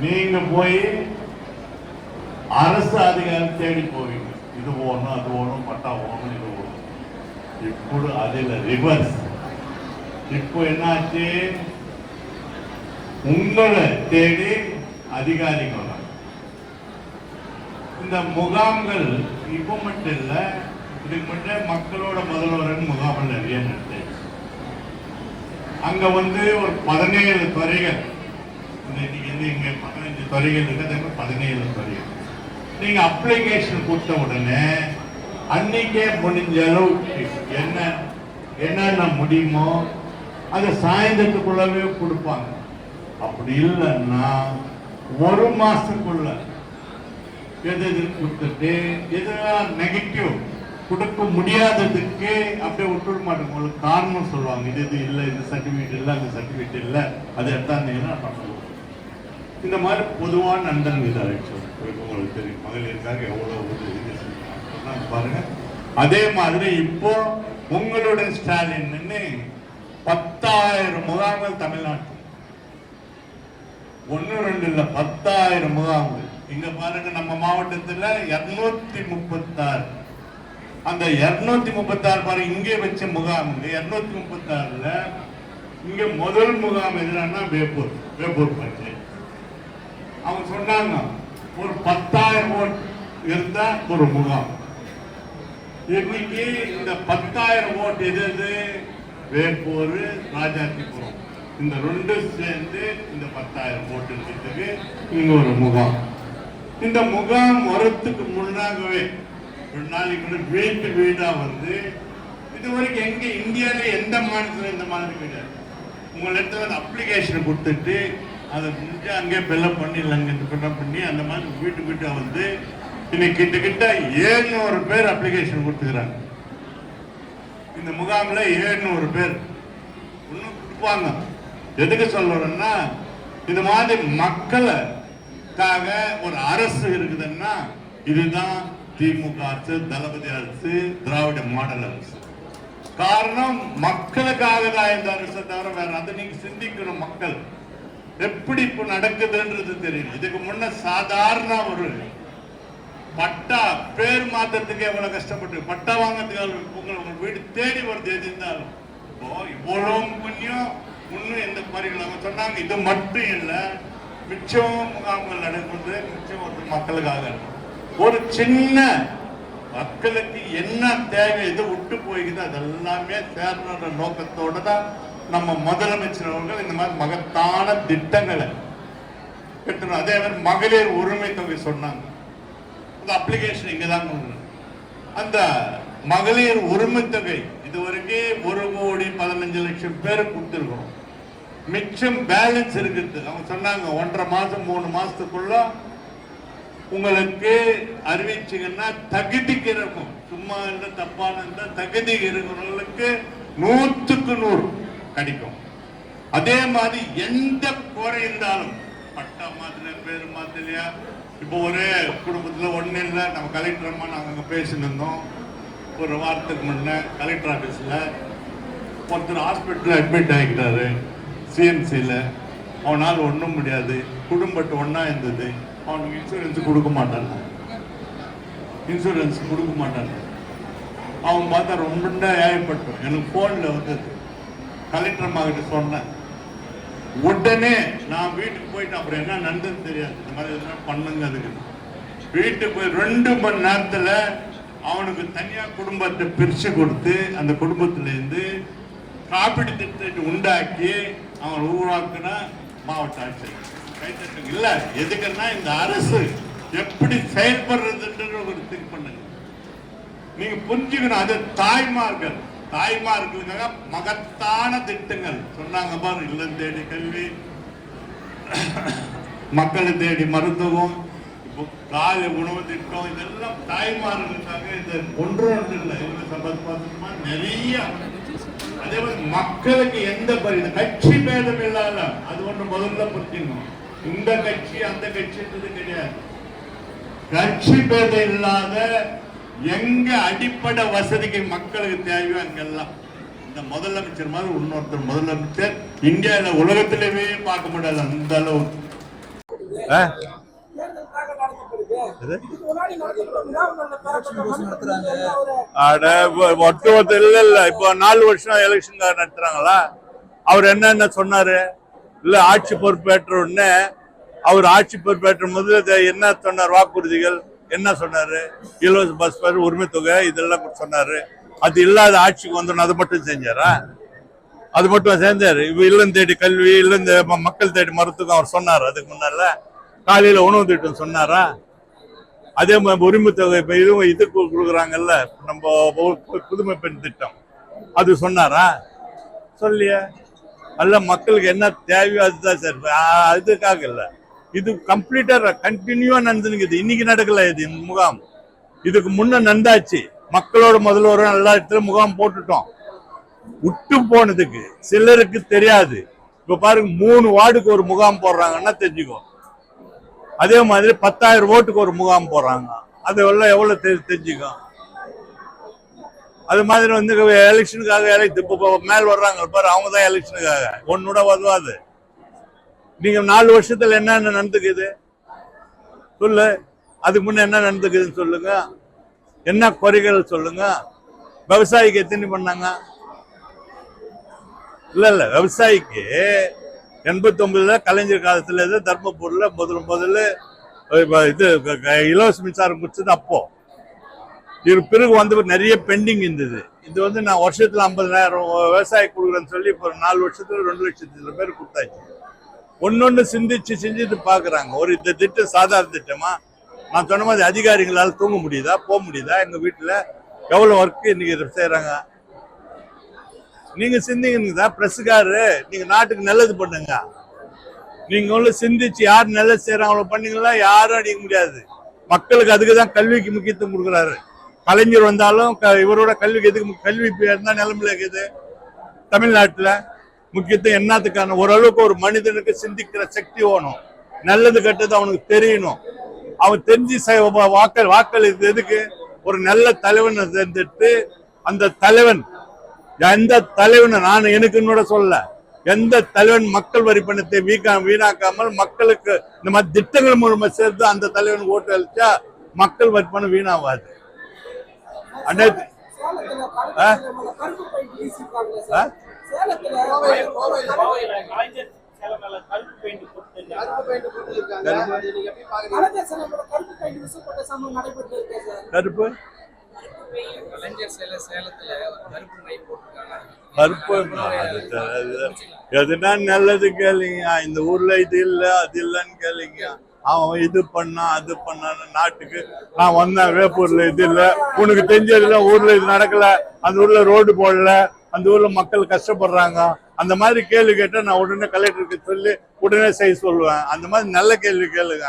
நீங்க போய் அரசு அதிகாரி தேடி போவீங்க இது போகணும் அது போகணும் பட்டா போகணும் இது போகணும் ఇప్పుడు அதில் ரிவர்ஸ் இப்போ என்னாச்சு உங்களை தேடி அதிகாரிகள் வராங்க. இந்த முகாம்கள் இப்போ மட்டும் இல்லை இதுக்கு மட்டும் மக்களோட முதல்வரின் முகாம்கள் நிறைய நடத்துச்சு அங்க வந்து ஒரு பதினேழு துறைகள் இன்னைக்கு வந்து இங்கே பதினஞ்சு துறைகள் இருக்கு பதினேழு துறைகள் நீங்க அப்ளிகேஷன் கொடுத்த உடனே அன்னைக்கே முடிஞ்ச அளவுக்கு என்ன என்னென்ன முடியுமோ அதை சாயந்தரத்துக்குள்ளவே கொடுப்பாங்க. அப்படி இல்லைன்னா ஒரு மாசத்துக்குள்ள எது எது கொடுத்துட்டு எதெல்லாம் நெகட்டிவ் கொடுக்க முடியாததுக்கு அப்படியே விட்டுட மாட்டோம். உங்களுக்கு காரணம் சொல்லுவாங்க இது இது இல்லை இந்த சர்டிஃபிகேட் இல்லை அந்த சர்டிஃபிகேட் இல்லை. அதை எடுத்தாந்தீங்கன்னா பண்ணுவோம் இந்த மாதிரி பொதுவான நண்பன் இது உங்களுக்கு தெரியும். மகளிருக்காக எவ்வளோ இது பாருங்க. அதே மாதிரி இப்போ உங்களுடைய ஸ்டாலின் பத்தாயிரம் முகாம்கள் தமிழ்நாட்டில். ஒன்று ரெண்டு இல்ல பத்தாயிரம் முகாம்கள். இங்க பாருங்க நம்ம மாவட்டத்துல இருநூத்தி முப்பத்தாறு. அந்த இருநூத்தி முப்பத்தாறு பாருங்க இங்கே வச்ச முகாம் இருநூத்தி முப்பத்தாறுல இங்க முதல் முகாம் எதுனா வேப்பூர். வேப்பூர் பஞ்சாயத்து அவங்க சொன்னாங்க ஒரு பத்தாயிரம் ஓட் இருந்த ஒரு முகாம். இன்னைக்கு இந்த பத்தாயிரம் ஓட் எது எது? வேப்பூர் ராஜாத்திபுரம் இந்த ரெண்டு சேர்ந்து இந்த பத்தாயிரம் ஓட்டு இருக்கிறதுக்கு ஒரு முகாம். இந்த முகாம் வரத்துக்கு முன்னாகவே ஒரு நாளைக்கு வீட்டு வீடா வந்து இது வரைக்கும் எங்க இந்தியால எந்த மாநிலத்தில் இந்த மாதிரி கிடையாது உங்க இடத்துல அப்ளிகேஷன் கொடுத்துட்டு அதை முடிஞ்சு அங்கே பெல்லம் பண்ணி இல்லை அங்கே பண்ணி அந்த மாதிரி வீட்டு வீட்டா வந்து இன்னைக்கு கிட்டத்தட்ட ஏழ்நூறு பேர் அப்ளிகேஷன் கொடுத்துக்கிறாங்க. இந்த முகாமில் ஏழ்நூறு பேர். இன்னும் கொடுப்பாங்க. எதுக்கு சொல்றேன்னா இது மாதிரி மக்களுக்காக ஒரு அரசு இருக்குதுன்னா இதுதான் திமுக அரசு தளபதி அரசு திராவிட மாடல் அரசு. காரணம் மக்களுக்காக தான் இந்த அரசை தவிர வேற அதை நீங்க சிந்திக்கணும் மக்கள். எப்படி இப்ப நடக்குதுன்றது தெரியும் இதுக்கு முன்ன சாதாரண ஒரு பட்டா பேர் மாத்தத்துக்கு எவ்வளவு கஷ்டப்பட்டு பட்டா வாங்கறதுக்கு உங்களை உங்க வீடு தேடி வருது எது இப்போ இவ்வளவு புண்ணியம் இன்னும் எந்த மாதிரி அவங்க சொன்னாங்க இது மட்டும் இல்லை மிச்சம் முகாம்கள் நடக்கிறது மிச்சம் ஒரு மக்களுக்காக. ஒரு சின்ன மக்களுக்கு என்ன தேவை எது விட்டு போய்க்குது அதெல்லாமே எல்லாமே நோக்கத்தோடு தான் நம்ம முதலமைச்சர் அவர்கள் இந்த மாதிரி மகத்தான திட்டங்களை பெற்றணும் அதே மாதிரி மகளிர் உரிமை தொகை சொன்னாங்க. அந்த அப்ளிகேஷன் இங்கே தான் அந்த மகளிர் உரிமை தொகை இதுவரைக்கும் ஒரு கோடி பதினஞ்சு லட்சம் பேர் கொடுத்துருக்கோம் மிச்சம் பேலன்ஸ் இருக்குது. அவங்க சொன்னாங்க ஒன்றரை மாதம் மூணு மாதத்துக்குள்ள உங்களுக்கு அறிவிச்சிங்கன்னா தகுதிக்கு இருக்கும். சும்மா இருந்தால் தப்பான இருந்தால் தகுதி இருக்கிறவங்களுக்கு நூற்றுக்கு நூறு. கிடைக்கும். அதே மாதிரி எந்த குறை இருந்தாலும் பட்டா மாத்திர பேர் மாத்திரையா? இப்போ ஒரே குடும்பத்துல ஒண்ணு இல்லை. நம்ம கலெக்டர் அம்மா நாங்க அங்க பேசினிருந்தோம் இருந்தோம். ஒரு வாரத்துக்கு முன்ன கலெக்டர் ஆபீஸ்ல ஒருத்தர் ஹாஸ்பிட்டல் அட்மிட் ஆகிட்டாரு. சிஎம்சியில் அவனால் ஒன்றும் முடியாது. குடும்பத்து ஒன்றா இருந்தது. அவனுக்கு இன்சூரன்ஸ் கொடுக்க மாட்டாங்க. இன்சூரன்ஸ் கொடுக்க மாட்டாங்க. அவன் பார்த்தா ரொம்ப ஏற்பட்டோம் எனக்கு ஃபோனில் வந்தது. கலெக்டர் அம்மா கிட்ட சொன்னேன். உடனே நான் வீட்டுக்கு போயிட்டு அப்புறம் என்ன நடந்ததுன்னு தெரியாது. இந்த மாதிரி எதுனா பண்ணுங்க அதுக்கு. வீட்டுக்கு போய் ரெண்டு மணி நேரத்தில் அவனுக்கு தனியாக குடும்பத்தை பிரித்து கொடுத்து அந்த குடும்பத்துலேருந்து காப்பீடு திட்டத்தை உண்டாக்கி அவன் உருவாக்குன மாவட்ட ஆட்சியர். கைத்தட்டுங்க இல்லை எதுக்குன்னா இந்த அரசு எப்படி செயல்படுறதுன்ற ஒரு திங்க் பண்ணுங்க. நீங்கள் புரிஞ்சுக்கணும். அது தாய்மார்கள். தாய்மார்களுக்காக மகத்தான திட்டங்கள். சொன்னாங்க பாரு இல்லம் தேடி கல்வி. மக்களை தேடி மருத்துவம். இப்போ காலை உணவு திட்டம் இதெல்லாம் தாய்மார்களுக்காக இந்த ஒன்று ஒன்று இல்லை சம்பந்தமா நிறைய. அதே மாதிரி மக்களுக்கு எந்த பரி கட்சி பேதம் இல்லாத அது ஒன்று முதல்ல புரிஞ்சுக்கணும். இந்த கட்சி அந்த கட்சின்றது கிடையாது. கட்சி பேதம் இல்லாத எங்க அடிப்படை வசதிக்கு மக்களுக்கு தேவையோ அங்கெல்லாம். இந்த முதலமைச்சர் மாதிரி இன்னொருத்தர் முதலமைச்சர் இந்தியாவில் உலகத்திலேயே பார்க்க முடியாது அந்த அளவுக்கு. ஆ? தேர்தலுக்காக நடத்தப்படுது எது? இதுக்கு முன்னாடி நடத்தப்பட்ட முகாம்கள்ல பெறப்பட்ட மனுக்கள் எந்த ஒரு அட ஒ- ஒட்டுமொத்த இல்ல இல்ல. இப்போ நாலு வருஷம் எலெக்ஷன் நடத்துறாங்களா? அவர் என்னென்ன சொன்னாரு? இல்ல ஆட்சி பொறுப்பேற்ற உடனே அவர் ஆட்சி பொறுப்பேற்ற முதல்ல என்ன சொன்னார்? வாக்குறுதிகள்? என்ன சொன்னாரு? இலவச பஸ் பேர் உரிமை தொகை இதெல்லாம் சொன்னாரு. அது இல்லாத ஆட்சிக்கு வந்தோன்னு அது மட்டும் செஞ்சாரா? அது மட்டும் சேர்ந்தார் இவ இல்லம் தேடி கல்வி இல்லம் தே- ம- மக்கள் தேடி மருத்துவம் அவர் சொன்னார். அதுக்கு முன்னால காலையில உணவு திட்டம் சொன்னாரா? அதே மாதிரி உரிமை தொகை இப்ப இதுவும் இது கொடுக்குறாங்கல்ல. நம்ம பு- புதுமை பெண் திட்டம். அது சொன்னாரா? சொல்லிய அல்ல மக்களுக்கு என்ன தேவையோ அதுதான் சார். அதுக்காக இல்லை. இது கம்ப்ளீட்டா கண்டினியூவா நடந்துனுக்குது. இன்னைக்கு நடக்கல இது முகாம். இதுக்கு முன்ன நடந்தாச்சு. மக்களோட முதல்வரும் எல்லா இடத்துல முகாம் போட்டுட்டோம். விட்டு போனதுக்கு சிலருக்கு தெரியாது. இப்ப பாருங்க மூணு வார்டுக்கு ஒரு முகாம் போடுறாங்கன்னா தெரிஞ்சுக்கோ. அதே மாதிரி பத்தாயிரம் ஓட்டுக்கு ஒரு முகாம் போடுறாங்க. அது எல்லாம் எவ்வளவு தெரிஞ்சுக்கும் அது மாதிரி வந்து எலெக்ஷனுக்காக elect- மேல் வர்றாங்க. பாரு அவங்க தான் எலெக்ஷனுக்காக ஒன்று கூட வருவாது நீங்க நாலு வருஷத்துல என்னென்ன நடந்துக்குது? சொல்லு. அதுக்கு முன்ன என்ன நடந்துக்குதுன்னு சொல்லுங்க. என்ன குறைகள் சொல்லுங்க. விவசாயிக்கு எத்தனை பண்ணாங்க? இல்ல இல்ல. விவசாயிக்கு எண்பத்தொன்பதுல கலைஞர் காலத்துல இது தர்மபுரியில் முதல்ல முதல்ல இது இலவச மின்சாரம் கொடுத்தது அப்போ. இது பிறகு வந்து நிறைய பெண்டிங் இருந்தது. இது வந்து நான் வருஷத்துல ஐம்பதாயிரம் விவசாயி கொடுக்குறேன்னு சொல்லி இப்போ ஒரு நாலு வருஷத்துல ரெண்டு லட்சத்துல பேர் கொடுத்தாச்சு. ஒன்னொன்னு சிந்திச்சு செஞ்சுட்டு பாக்குறாங்க ஒரு இந்த திட்டம் சாதாரண திட்டமா? நான் சொன்ன மாதிரி அதிகாரிகளால் தூங்க முடியுதா போக முடியுதா? எங்க வீட்டுல எவ்வளவு ஒர்க் இன்னைக்கு செய்யறாங்க நீங்க சிந்திங்க பிரஸ்காரு நீங்க நாட்டுக்கு நல்லது பண்ணுங்க. நீங்க உள்ள சிந்திச்சு யார் நல்லது செய்யறாங்களோ பண்ணீங்களா? யாரும் அடிக்க முடியாது. மக்களுக்கு அதுக்கு தான் கல்விக்கு முக்கியத்துவம் கொடுக்குறாரு. கலைஞர் வந்தாலும் க- இவரோட கல்விக்கு எதுக்கு கல்வி இப்ப நிலைமையில இருக்குது. தமிழ்நாட்டுல முக்கியத்துவம் என்னத்துக்கான ஓரளவுக்கு ஒரு மனிதனுக்கு சிந்திக்கிற சக்தி வேணும். நல்லது கெட்டது அவனுக்கு தெரியணும். அவன் தெரிஞ்சு வாக்கள் வாக்கள் இது எதுக்கு? ஒரு நல்ல தலைவனை தேர்ந்தெடுத்து அந்த தலைவன் எந்த தலைவனை நான் எனக்குன்னு கூட சொல்ல எந்த தலைவன் மக்கள் வரி பணத்தை வீக்கா வீணாக்காமல் மக்களுக்கு இந்த மாதிரி திட்டங்கள் மூலமா சேர்த்து அந்த தலைவன் ஓட்டு அளிச்சா மக்கள் வரி பணம் வீணாவாது. அண்ணே கருப்பு கருப்பு எதுனா நல்லது கேளுங்க. இந்த ஊர்ல இது இல்ல அது இல்லன்னு கேளுங்க. அவன் இது பண்ணான் அது பண்ணான்னு நாட்டுக்கு நான் வந்தேன். வேப்பூர்ல இது இல்ல. உனக்கு தெரிஞ்சதுல ஊர்ல இது நடக்கல. அந்த ஊர்ல ரோடு போடல. அந்த ஊர்ல மக்கள் கஷ்டப்படுறாங்க. அந்த மாதிரி கேள்வி கேட்டா நான் உடனே கலெக்டருக்கு சொல்லி உடனே செய்ய சொல்லுவேன். அந்த மாதிரி நல்ல கேள்வி கேளுங்க.